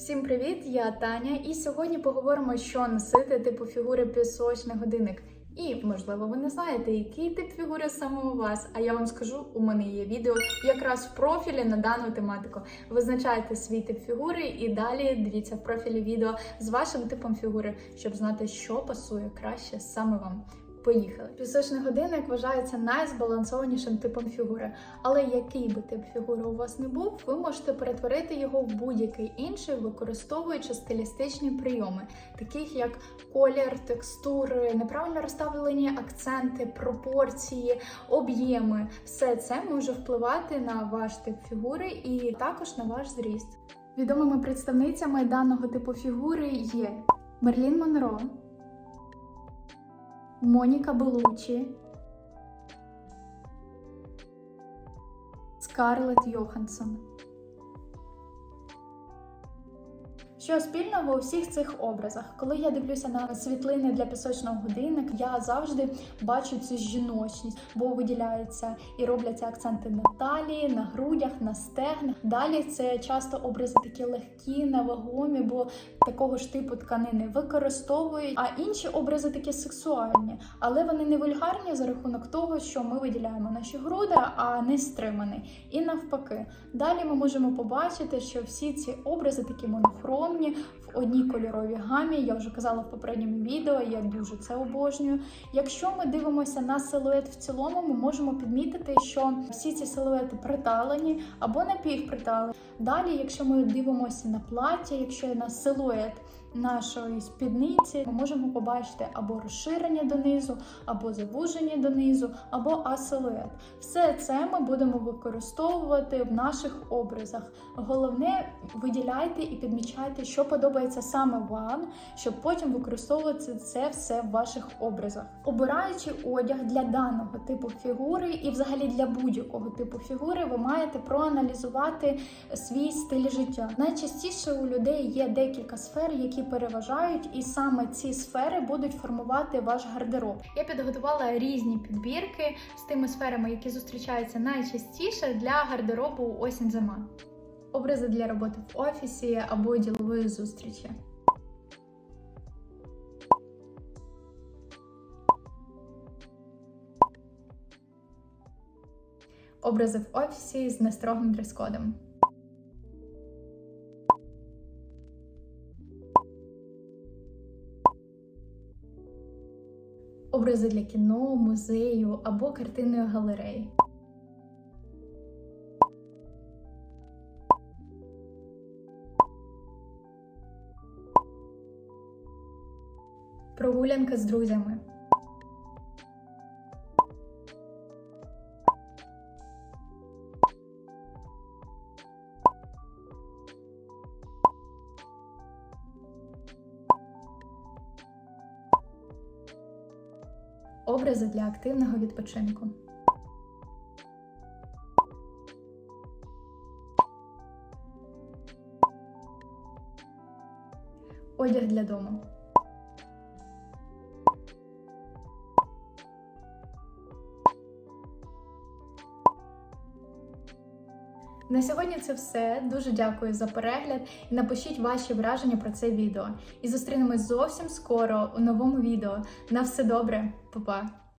Всім привіт! Я Таня, і сьогодні поговоримо, що носити типу фігури пісочний годинник. І, можливо, ви не знаєте, який тип фігури саме у вас. А я вам скажу, у мене є відео якраз в профілі на дану тематику. Визначайте свій тип фігури і далі дивіться в профілі відео з вашим типом фігури, щоб знати, що пасує краще саме вам. Поїхали. Пісочний годинник вважається найзбалансованішим типом фігури. Але який би тип фігури у вас не був, ви можете перетворити його в будь-який інший, використовуючи стилістичні прийоми, таких як колір, текстури, неправильно розставлені акценти, пропорції, об'єми. Все це може впливати на ваш тип фігури і також на ваш зріст. Відомими представницями даного типу фігури є Мерлін Монро. Моніка Белучі, Скарлетт Йоханссон. Що спільного у всіх цих образах? Коли я дивлюся на світлини для пісочного годинника, я завжди бачу цю жіночність, бо виділяються і робляться акценти на талії, на грудях, на стегнах. Далі це часто образи такі легкі, невагомі, бо такого ж типу тканини використовують. А інші образи такі сексуальні, але вони не вульгарні за рахунок того, що ми виділяємо наші груди, а не стримані. І навпаки, далі ми можемо побачити, що всі ці образи такі монохромні в одній кольоровій гамі. Я вже казала в попередньому відео, я дуже це обожнюю. Якщо ми дивимося на силует в цілому, ми можемо підмітити, що всі ці силуети приталені або напівприталені. Далі, якщо ми дивимося на плаття, якщо на силует нашої спідниці, ми можемо побачити або розширення донизу, або завуження донизу, або асилует. Все це ми будемо використовувати в наших образах. Головне, виділяйте і підмічайте, що подобається саме вам, щоб потім використовувати це все в ваших образах. Обираючи одяг для даного типу фігури і, взагалі, для будь-якого типу фігури, ви маєте проаналізувати свій стиль життя. Найчастіше у людей є декілька сфер, які переважають, і саме ці сфери будуть формувати ваш гардероб. Я підготувала різні підбірки з тими сферами, які зустрічаються найчастіше для гардеробу осінь-зима. Образи для роботи в офісі або ділової зустрічі. Образи в офісі з нестрогим дрес-кодом. Образи для кіно, музею або картинної галереї. Прогулянка з друзями. Образи для активного відпочинку. Одяг для дому. На сьогодні це все. Дуже дякую за перегляд і напишіть ваші враження про це відео. І зустрінемось зовсім скоро у новому відео. На все добре, Па-па!